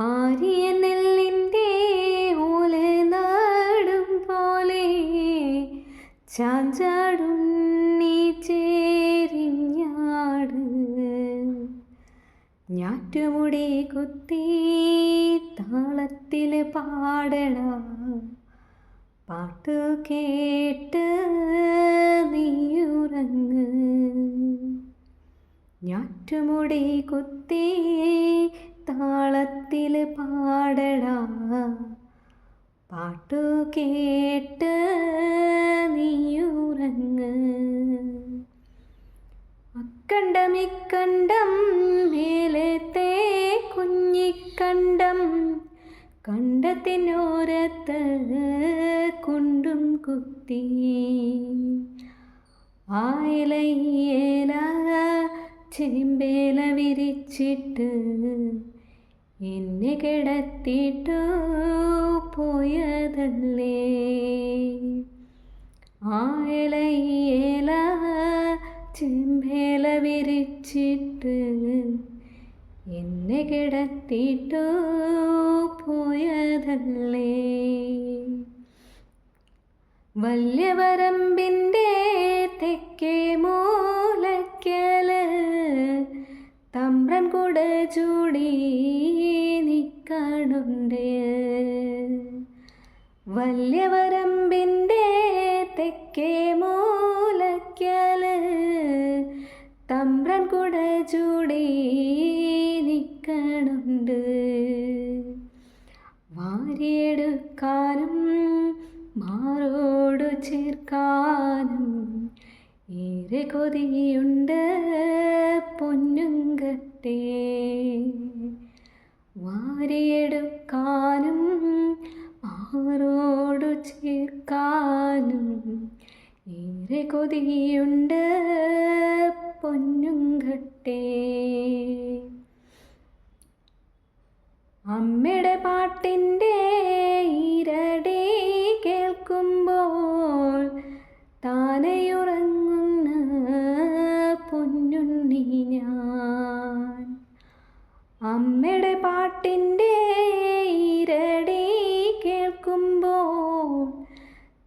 Area നെല്ലിന്റെ ഓല നാടും പോലെ ചാഞ്ചാടും നീ ചേരിഞ്ഞാട്. ഞാറ്റുമുടി കുത്തി താളത്തിൽ പാടണ. പാട്ട് കേട്ട് നീയുറങ്ങ്. ഞാറ്റുമുടി കുത്തി താളത്തിൽ പാടടാ. പാട്ടു കേട്ട് നീയുറങ്ങ്. അക്കണ്ടം ഇക്കണ്ടം മേലത്തെ കുഞ്ഞിക്കണ്ടം കണ്ടത്തിനോരത്ത് കുണ്ടും കുത്തി. ആയിലയേല ചെമ്പേല വിരിച്ചിട്ട് എന്നെ കിടത്തിട്ടു പോയതല്ലേ? ആയലയേല ചെമ്പേല വിരിച്ചിട്ട് എന്നെ കിടത്തിട്ടു പോയതല്ലേ? വല്യവരമ്പിന്റെ തെക്കേ മൂലക്കൽ തമ്പ്രൻ കൂടെ ചൂടി നിൽക്കണുണ്ട് വല്യവരമ്പിന്റെ തെക്കേ മൂലക്കൽ തമ്പ്രൻ കൂടെ ചൂടി നിൽക്കണുണ്ട് വാരിയെടുക്കാനും മാറോടു ചേർക്കാനും ഏറെ കൊതിയുണ്ട്. പൊന്നുങ്കട്ടെ വാരിയെടുക്കാനും ആറോടു ചേർക്കാനും ഏറെ കൊതിയുണ്ട് പൊന്നുങ്കട്ടെ. അമ്മയുടെ പാട്ടിന്റെ ഇരടി കേൾക്കുമ്പോൾ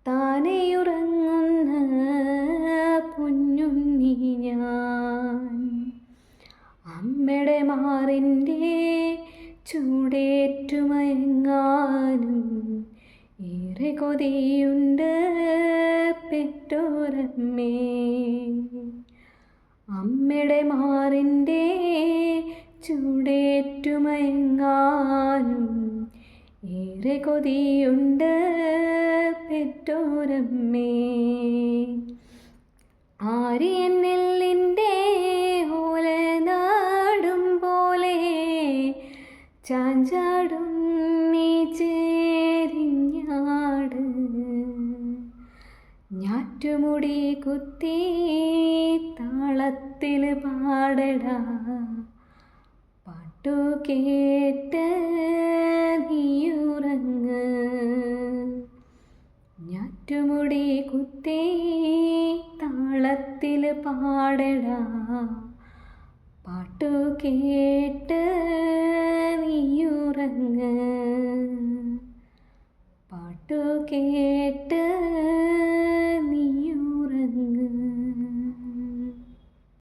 താനെയുറങ്ങുന്ന കുഞ്ഞുണ്ണി ഞാൻ. അമ്മയുടെ മാറിന്റെ ചൂടേറ്റുമയങ്ങാനും ഏറെ കൊതിയുണ്ട് പെറ്റോരമ്മേ. അമ്മയുടെ മാറിന്റെ ചൂടേറ്റുമയങ്ങാനും ഏറെ കൊതിയുണ്ട് പെറ്റോരമ്മേ. ആര്യനെല്ലിന്റെ ഓല നാടും പോലെ ചാഞ്ചാടും നീ ചേരിഞ്ഞാട്. ഞാറ്റുമുടി കുത്തി താളത്തിൽ പാടടാ. പാട്ടു ഞാറ്റുമുടി കുത്തേ താളത്തിൽ പാടടാ. പാട്ടു കേട്ട് നീയുറങ്ങ്. പാട്ടു കേട്ട്